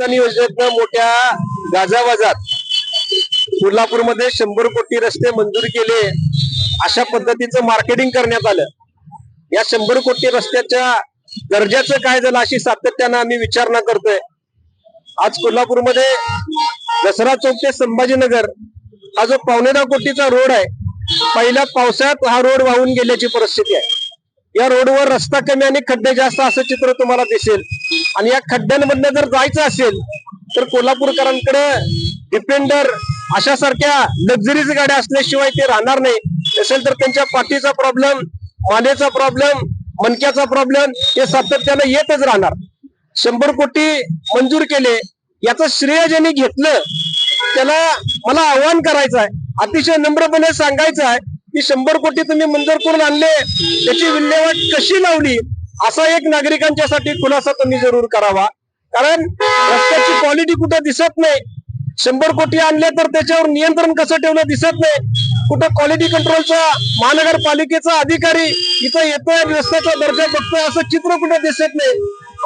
जलयुक्त योजनेतनं मोठ्या गाजावाजात कोल्हापूरमध्ये शंभर कोटी रस्ते मंजूर केले अशा पद्धतीचं मार्केटिंग करण्यात आलं. या शंभर कोटी रस्त्याच्या दर्जाचं काय झालं अशी सातत्यानं आम्ही विचारणा करतोय. आज कोल्हापूरमध्ये दसरा चौक ते संभाजीनगर हा जो पावणेदा कोटीचा रोड आहे पहिल्या पावसाळ्यात हा रोड वाहून गेल्याची परिस्थिती आहे. या रोडवर रस्ता कमी आणि खड्डे जास्त असं चित्र तुम्हाला दिसेल. आणि या खड्ड्यांमधनं जर जायचं असेल तर कोल्हापूरकरांकडे डिपेंडर अशा सारख्या लक्झरीज गाड्या असल्याशिवाय ते राहणार नाही. असेल तर त्यांच्या पाठीचा प्रॉब्लेम मानेचा प्रॉब्लेम मणक्याचा प्रॉब्लेम हे सातत्यानं येतच राहणार. शंभर कोटी मंजूर केले याचं श्रेय ज्यांनी घेतलं त्याला मला आव्हान करायचं आहे अतिशय नम्रपणे सांगायचं आहे की शंभर कोटी तुम्ही मंजूर करून आणले त्याची विल्हेवाट कशी लावली असा एक नागरिकांच्यासाठी खुलासा तुम्ही जरूर करावा. कारण रस्त्याची क्वालिटी कुठं दिसत नाही. शंभर कोटी आणले तर त्याच्यावर नियंत्रण कसं ठेवलं दिसत नाही. कुठं क्वालिटी कंट्रोलचा महानगरपालिकेचा अधिकारी इथं येतोय रस्त्याचा दर्जा बघतोय असं चित्र कुठं दिसत नाही.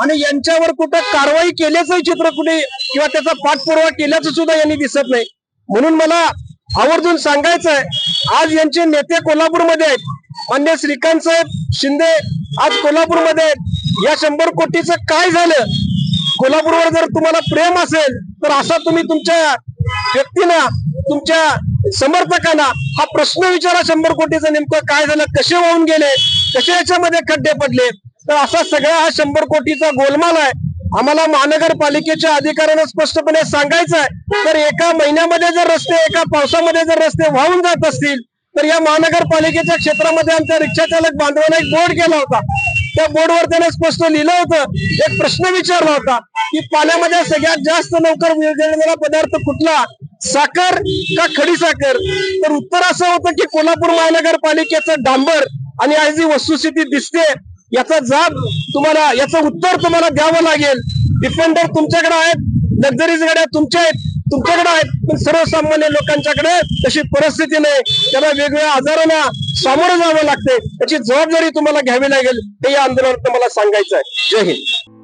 आणि यांच्यावर कुठं कारवाई केल्याचंही चित्र कुठे किंवा त्याचा पाठपुरावा केल्याचं सुद्धा यांनी दिसत नाही. म्हणून मला आवर्जून सांगायचं आहे आज यांचे नेते कोल्हापूरमध्ये आहेत. मान्य श्रीकांत साहेब शिंदे आज कोल्हापूरमध्ये आहेत. या शंभर कोटीचं काय झालं? कोल्हापूरवर जर तुम्हाला प्रेम असेल तर असा तुम्ही तुमच्या व्यक्तींना तुमच्या समर्थकांना हा प्रश्न विचारा शंभर कोटीचं नेमकं काय झालं कसे वाहून गेले कसे याच्यामध्ये खड्डे पडले? तर असा सगळा हा शंभर कोटीचा गोलमाल आहे. आम्हाला महानगरपालिकेच्या अधिकाऱ्यांना स्पष्टपणे सांगायचं आहे. तर एका महिन्यामध्ये जर रस्ते एका पावसामध्ये जर रस्ते वाहून जात असतील तर या महानगरपालिकेच्या क्षेत्रामध्ये आमच्या रिक्षा चालक बांधवांना एक बोर्ड केला होता. त्या बोर्डवर त्याने स्पष्ट लिहिलं होतं. एक प्रश्न विचारला होता की पाण्यामध्ये सगळ्यात जास्त लवकर विरघळणारा पदार्थ कुठला? साखर का खडी साखर? तर उत्तर असं होतं की कोल्हापूर महानगरपालिकेचं डांबर आणि आज जी वस्तुस्थिती दिसते याचा जाब तुम्हाला याचं उत्तर तुम्हाला द्यावं लागेल. डिफेंडर तुमच्याकडे आहेत लक्झरीज गाड्या तुमच्या आहेत तुमच्याकडे आहेत पण सर्वसामान्य लोकांच्याकडे तशी परिस्थिती नाही. त्याला वेगवेगळ्या आजारांना सामोरं जावं लागते. त्याची जबाबदारी तुम्हाला घ्यावी लागेल हे या आंदोलनात मला सांगायचं आहे. जय हिंद.